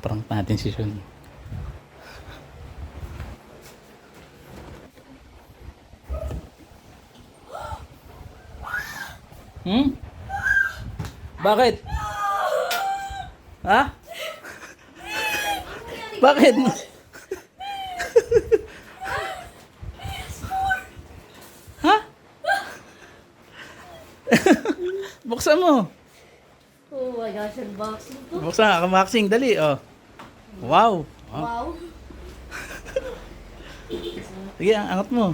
Prank natin si Shun. Hmm? Bakit? Ha? Bakit? ha? Buksan mo. Oh my gosh, unboxing to. Buksan kamaksing. Dali, oh. Wow. Oh. Wow. Sige, ang angat mo.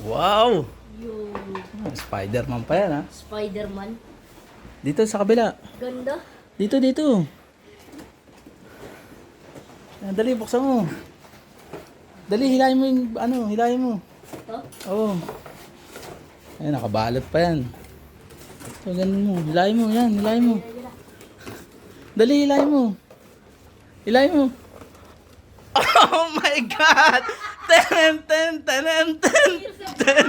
Wow. Yung Spider-Man pa yan, ha? Spider-Man. Dito sa kabila. Ganda. Dito, dito. Ah, Dali, buksan mo. Dali, hilahin mo yung, ano, hilahin mo. Ito. Oo. Ayun, nakabalot pa yan. So, ganun mo. Hilahin mo, yan, hilahin mo. Dali, hilahin mo. Hilahin mo. Oh my God! Ten, ten, ten, ten, ten, ten,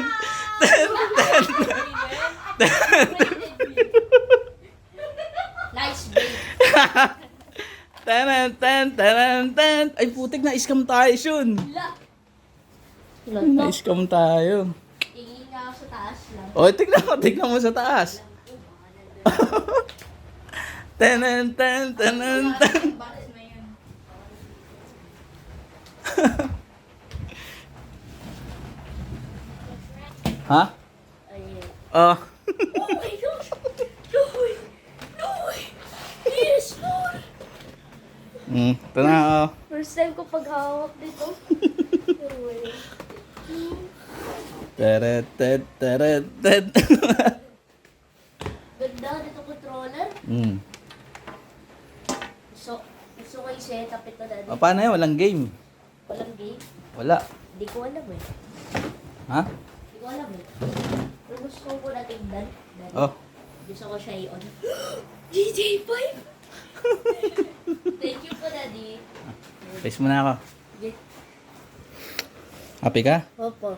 ten, ten. Nice babe. Ten, ten, ten, ten. Ay, putik na, iskam tayo, Shun. To. Na-scam tayo. Tingin ako sa taas lang. O, tignan mo, tignan mo sa taas. ten, ten, ten, ten, ten. Box na yun. Ha? Oh. Oh my gosh! No way! No way! Yes, Lord! Mm, ito na, oh. First time ko paghawak dito. No way. Teret, tet, teret, tet. Ganda dito controller. mm. So, gusto ko i-set up ito dati. O, paano yun? Walang game. Walang game. Wala. Hindi ko alam eh. Ha? Hindi ko alam eh. Pero gusto ko na tingnan. Oh. Gusto ko siya i-on. DJ5! Thank you po, Daddy. Face mo na ako. Happy ka? Opo.